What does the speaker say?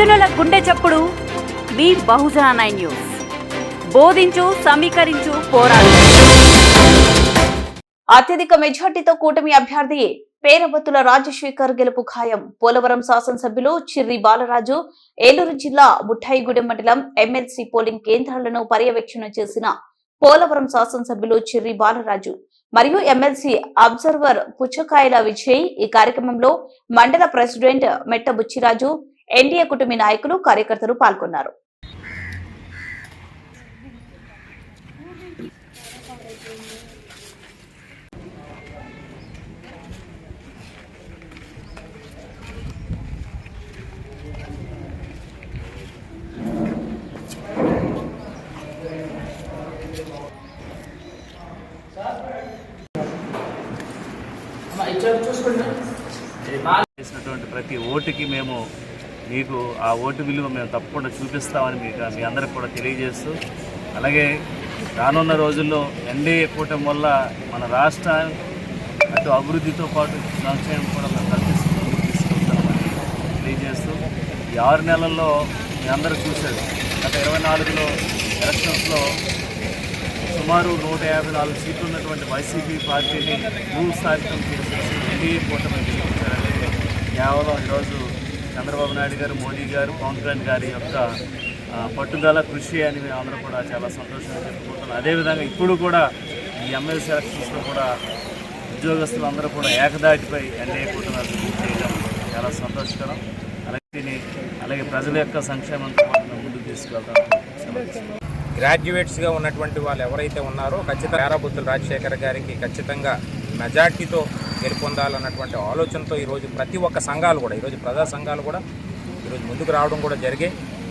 బహుజనుల గుండె చప్పుడు. మీ బహుజన నైన్ న్యూస్. బోధించు సమీకరించు పోరాడు. అత్యధిక మెజార్టీతో కూటమి అభ్యర్థి పేరబత్తుల రాజశేఖర్ గెలుపు ఖాయం. పోలవరం శాసనసభ్యులు చిర్రి బాలరాజు ఏలూరు జిల్లా బుట్టాయిగూడెం మండలం ఎమ్మెల్సీ పోలింగ్ కేంద్రాలను పర్యవేక్షణ చేసిన పోలవరం శాసనసభ్యులు చిర్రి బాలరాజు. మరియు ఎమ్మెల్సీ అబ్జర్వర్ పుచ్చకాయల విజయ్ ఈ కార్యక్రమంలో మండల ప్రెసిడెంట్ మెట్ట బుచ్చిరాజు ఎన్డీఏ కుటుంబీ నాయకులు కార్యకర్తలు పాల్గొన్నారు. చేసినటువంటి ప్రతి ఓటుకి మేము మీకు ఆ ఓటు విలువ మేము తప్పకుండా చూపిస్తామని మీకు మీ అందరికి కూడా తెలియజేస్తూ అలాగే రానున్న రోజుల్లో ఎన్డీఏ కూటమి వల్ల మన రాష్ట్రం అటు అభివృద్ధితో పాటు సంక్షేమం కూడా మేము కల్పిస్తూ తీసుకుంటామని తెలియజేస్తూ ఈ ఆరు నెలల్లో మీ అందరూ చూశారు. గత ఇరవై నాలుగులో ఎలక్షన్స్లో సుమారు నూట యాభై నాలుగు సీట్లు ఉన్నటువంటి వైసీపీ పార్టీని భూస్థాపితం చేసేసి ఎన్డీఏ కూటమి కేవలం ఈరోజు చంద్రబాబు నాయుడు గారు మోదీ గారు పవన్ కళ్యాణ్ గారి యొక్క పట్టుదల కృషి అని మేము అందరూ కూడా చాలా సంతోషంగా చెప్పుకుంటున్నాం. అదేవిధంగా ఇప్పుడు కూడా ఈ ఎమ్మెల్సీ ఎలక్షన్స్లో కూడా ఉద్యోగస్తులు అందరూ కూడా ఏకదాటిపై ఎన్డీఏ కూటమి చేయడం చాలా సంతోషకరం. అలాగే అలాగే ప్రజల యొక్క సంక్షేమంతో ముందుకు తీసుకెళ్తాం గ్రాడ్యుయేట్స్గా ఉన్నటువంటి వాళ్ళు ఎవరైతే ఉన్నారో ఖచ్చితంగా పేరాబుద్ధుల రాజశేఖర్ గారికి ఖచ్చితంగా మెజార్టీతో గెలుపొందాలన్నటువంటి ఆలోచనతో ఈరోజు ప్రతి ఒక్క సంఘాలు కూడా ఈరోజు ప్రజా సంఘాలు కూడా ఈరోజు ముందుకు రావడం కూడా జరిగాయి.